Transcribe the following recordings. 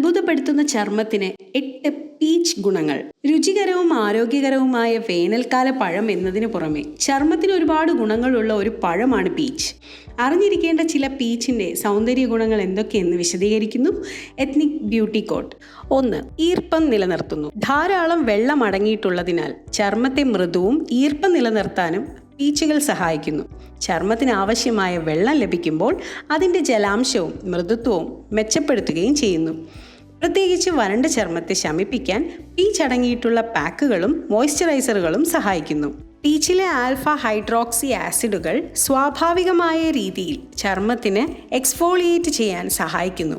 അത്ഭുതപ്പെടുത്തുന്ന ചർമ്മത്തിന് എട്ട് പീച്ച് ഗുണങ്ങൾ. രുചികരവും ആരോഗ്യകരവുമായ വേനൽക്കാല പഴം എന്നതിനു പുറമെ ചർമ്മത്തിന് ഒരുപാട് ഗുണങ്ങളുള്ള ഒരു പഴമാണ് പീച്ച്. അറിഞ്ഞിരിക്കേണ്ട ചില പീച്ചിന്റെ സൗന്ദര്യ ഗുണങ്ങൾ എന്തൊക്കെയെന്ന് വിശദീകരിക്കുന്നു എത്നിക് ബ്യൂട്ടി കോട്ട്. ഒന്ന് ഈർപ്പം നിലനിർത്തുന്നു. ധാരാളം വെള്ളം അടങ്ങിയിട്ടുള്ളതിനാൽ ചർമ്മത്തെ മൃദുവും ഈർപ്പം നിലനിർത്താനും പീച്ചുകൾ സഹായിക്കുന്നു. ചർമ്മത്തിന് ആവശ്യമായ വെള്ളം ലഭിക്കുമ്പോൾ അതിന്റെ ജലാംശവും മൃദുത്വവും മെച്ചപ്പെടുത്തുകയും ചെയ്യുന്നു. പ്രത്യേകിച്ച് വരണ്ട ചർമ്മത്തെ ശമിപ്പിക്കാൻ പീച്ച് അടങ്ങിയിട്ടുള്ള പാക്കുകളും മോയ്സ്ചറൈസറുകളും സഹായിക്കുന്നു. പീച്ചിലെ ആൽഫ ഹൈഡ്രോക്സി ആസിഡുകൾ സ്വാഭാവികമായ രീതിയിൽ ചർമ്മത്തിന് എക്സ്ഫോളിയേറ്റ് ചെയ്യാൻ സഹായിക്കുന്നു.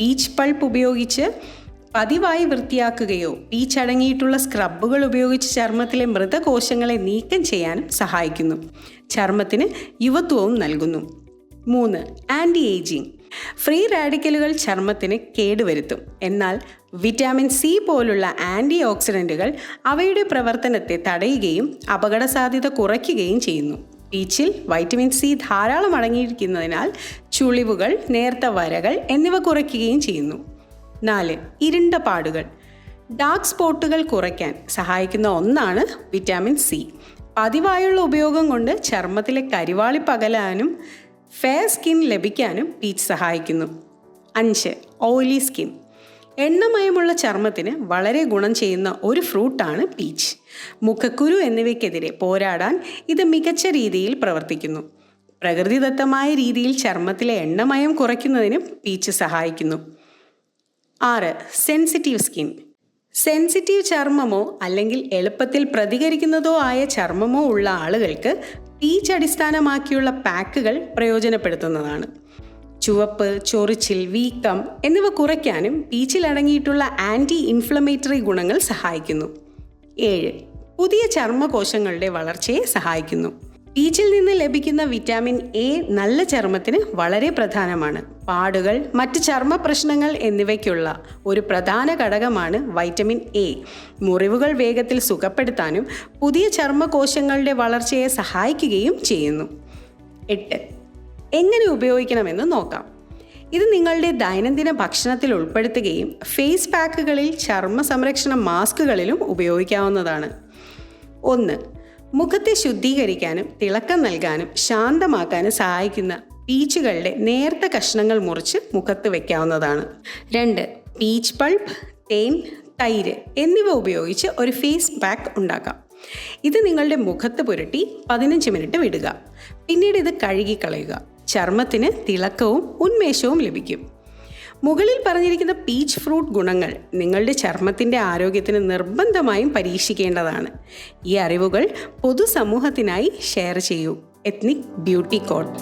പീച്ച് പൾപ്പ് ഉപയോഗിച്ച് പതിവായി വൃത്തിയാക്കുകയോ പീച്ച് അടങ്ങിയിട്ടുള്ള സ്ക്രബുകൾ ഉപയോഗിച്ച് ചർമ്മത്തിലെ മൃതകോശങ്ങളെ നീക്കം ചെയ്യാനും സഹായിക്കുന്നു. ചർമ്മത്തിന് യുവത്വവും നൽകുന്നു. മൂന്ന് ആന്റി ഏജിങ് ഫ്രീ റാഡിക്കലുകൾ ചർമ്മത്തിന് കേടുവരുത്തും. എന്നാൽ വിറ്റാമിൻ സി പോലുള്ള ആന്റി ഓക്സിഡന്റുകൾ അവയുടെ പ്രവർത്തനത്തെ തടയുകയും അപകട സാധ്യത കുറയ്ക്കുകയും ചെയ്യുന്നു. പീച്ചിൽ വൈറ്റമിൻ സി ധാരാളം അടങ്ങിയിരിക്കുന്നതിനാൽ ചുളിവുകൾ നേർത്ത വരകൾ എന്നിവ കുറയ്ക്കുകയും ചെയ്യുന്നു. നാല് ഇരുണ്ട പാടുകൾ. ഡാർക്ക് സ്പോട്ടുകൾ കുറയ്ക്കാൻ സഹായിക്കുന്ന ഒന്നാണ് വിറ്റാമിൻ സി പതിവായുള്ള ഉപയോഗം കൊണ്ട് ചർമ്മത്തിലെ കരിവാളി പകലാനും ഫെയർ സ്കിൻ ലഭിക്കാനും പീച്ച് സഹായിക്കുന്നു. അഞ്ച് ഓയിലി സ്കിൻ എണ്ണമയമുള്ള ചർമ്മത്തിന് വളരെ ഗുണം ചെയ്യുന്ന ഒരു ഫ്രൂട്ടാണ് പീച്ച് മുഖക്കുരു എന്നിവയ്ക്കെതിരെ പോരാടാൻ ഇത് മികച്ച രീതിയിൽ പ്രവർത്തിക്കുന്നു. പ്രകൃതിദത്തമായ രീതിയിൽ ചർമ്മത്തിലെ എണ്ണമയം കുറയ്ക്കുന്നതിനും പീച്ച് സഹായിക്കുന്നു. ആറ് സെൻസിറ്റീവ് സ്കിൻ സെൻസിറ്റീവ് ചർമ്മമോ അല്ലെങ്കിൽ എളുപ്പത്തിൽ പ്രതികരിക്കുന്നതോ ആയ ചർമ്മമോ ഉള്ള ആളുകൾക്ക് പീച്ച് അടിസ്ഥാനമാക്കിയുള്ള പാക്കുകൾ പ്രയോജനപ്പെടുത്തുന്നതാണ്. ചുവപ്പ് ചൊറിച്ചിൽ വീക്കം എന്നിവ കുറയ്ക്കാനും പീച്ചിൽ അടങ്ങിയിട്ടുള്ള ആന്റി ഇൻഫ്ലമേറ്ററി ഗുണങ്ങൾ സഹായിക്കുന്നു. ഏഴ് പുതിയ ചർമ്മകോശങ്ങളുടെ വളർച്ചയെ സഹായിക്കുന്നു. പീച്ചിൽ നിന്ന് ലഭിക്കുന്ന വിറ്റാമിൻ എ നല്ല ചർമ്മത്തിന് വളരെ പ്രധാനമാണ്. പാടുകൾ മറ്റ് ചർമ്മ പ്രശ്നങ്ങൾ എന്നിവയ്ക്കുള്ള ഒരു പ്രധാന ഘടകമാണ് വൈറ്റമിൻ എ. മുറിവുകൾ വേഗത്തിൽ സുഖപ്പെടുത്താനും പുതിയ ചർമ്മകോശങ്ങളുടെ വളർച്ചയെ സഹായിക്കുകയും ചെയ്യുന്നു. എട്ട്. എങ്ങനെ ഉപയോഗിക്കണമെന്ന് നോക്കാം. ഇത് നിങ്ങളുടെ ദൈനംദിന ഭക്ഷണത്തിൽ ഉൾപ്പെടുത്തുകയും ഫേസ് പാക്കുകളിൽ ചർമ്മ സംരക്ഷണ മാസ്കുകളിലും ഉപയോഗിക്കാവുന്നതാണ്. ഒന്ന്. മുഖത്തെ ശുദ്ധീകരിക്കാനും തിളക്കം നൽകാനും ശാന്തമാക്കാനും സഹായിക്കുന്ന പീച്ചുകളുടെ നേർത്ത കഷ്ണങ്ങൾ മുറിച്ച് മുഖത്ത് വെക്കാവുന്നതാണ്. രണ്ട് പീച്ച് പൾപ്പ് തേൻ തൈര് എന്നിവ ഉപയോഗിച്ച് ഒരു ഫേസ് പാക്ക് ഉണ്ടാക്കാം. ഇത് നിങ്ങളുടെ മുഖത്ത് പുരട്ടി പതിനഞ്ച് മിനിറ്റ് വിടുക. പിന്നീട് ഇത് കഴുകിക്കളയുക. ചർമ്മത്തിന് തിളക്കവും ഉന്മേഷവും ലഭിക്കും. മുകളിൽ പറഞ്ഞിരിക്കുന്ന പീച്ച് ഫ്രൂട്ട് ഗുണങ്ങൾ നിങ്ങളുടെ ചർമ്മത്തിന്റെ ആരോഗ്യത്തിന് നിർബന്ധമായും പരീക്ഷിക്കേണ്ടതാണ്. ഈ അറിവുകൾ പൊതുസമൂഹത്തിനായി ഷെയർ ചെയ്യൂ. Ethnic beauty code